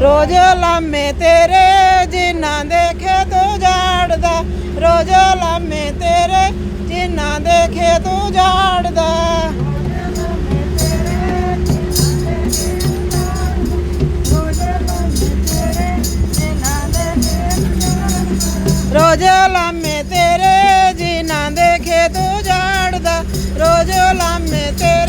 ਰੋਜ਼ ਲਾਮੇ ਤੇਰੇ, ਜਿਨ੍ਹਾਂ ਦੇਖੇ ਤੂੰ ਝਾੜਦਾ ਰੋਜ਼ ਲਾਮੇ ਤੇਰੇ, ਜਿਨ੍ਹਾਂ ਦੇਖੇ ਤੂੰ ਝਾੜਦਾ ਰੋਜ਼ ਲਾਮੇ ਤੇਰੇ, ਜਿਨ੍ਹਾਂ ਦੇਖੇ ਤੂੰ ਝਾੜਦਾ ਰੋਜ਼ ਲਾਮੇ ਤੇਰੇ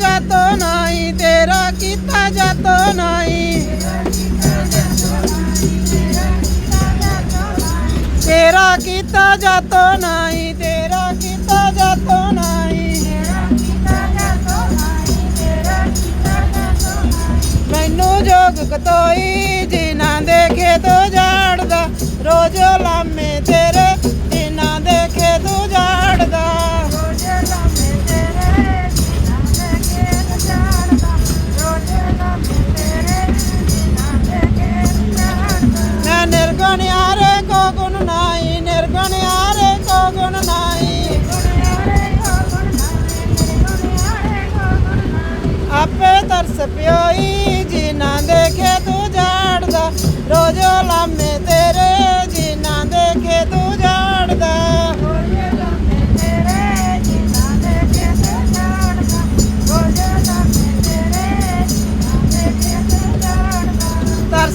जातो नाही तेरा किता जातो नाही तेरा किता जातो नाही तेरा किता जातो नाही ਮੈਨੂੰ ਜੋਗ ਕਤੋਈ ਜਿਨ੍ਹਾਂ ਦੇਖੇ ਤੋ ਜਾ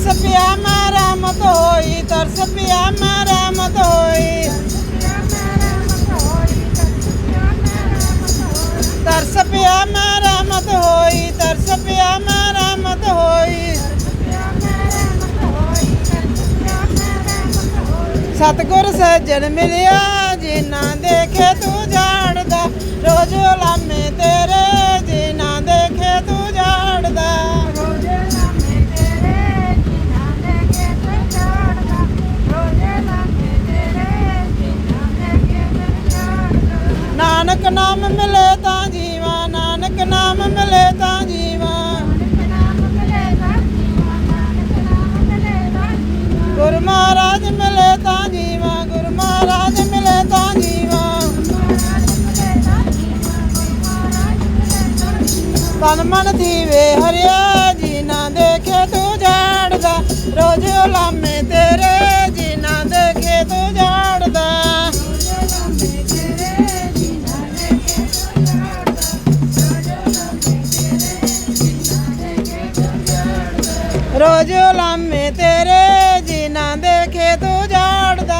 ਤਰਸ ਪਿਆ ਮਾਰਾ ਹੋਈ। ਤਰਸ ਪਿਆ ਮਾਰਾ ਹੋਈ। ਸਤਗੁਰ ਸੱਜਣ ਮਿਲਿਆ, ਜਿਨ੍ਹਾਂ ਦੇਖੇ ਤੂੰ ਜਾਣਦਾ, ਰੋਜ਼ ਨਾਨਕ ਨਾਮ ਮਿਲੇ ਤਾਂ ਜੀਵਾ, ਨਾਨਕ ਨਾਮ ਮਿਲੇ ਤਾਂ ਜੀਵਾ। ਗੁਰੂ ਮਹਾਰਾਜ ਮਿਲੇ ਤਾਂ ਜੀਵਾ, ਗੁਰੂ ਮਹਾਰਾਜ ਮਿਲੇ ਤਾਂ ਜੀਵਾ। ਤਨ ਮਨ ਦੀਵੇ ਹਰਿਆ ਜੀ ਨਾ ਦੇਖੇ ਤੂੰ ਜਾਣਦਾ ਰੋਜ਼ ਲਾਮੇ ਤੇਰੇ ਰੋਜ਼ ਲਾਮੇ ਤੇਰੇ ਜੀ ਨਾ ਦੇਖੇ ਤੂੰ ਝਾੜਦਾ।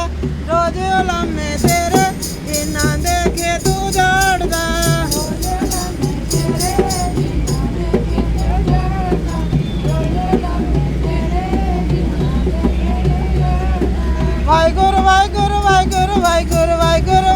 ਰੋਜ਼ ਲਾਮੇ ਤੇਰੇ ਜੀ ਦੇਖੇ ਤੂੰ ਝਾੜਦਾ। ਵਾਹਿਗੁਰੂ ਵਾਹਿਗੁਰੂ ਵਾਹਿਗੁਰੂ ਵਾਹਿਗੁਰੂ ਵਾਹਿਗੁਰੂ।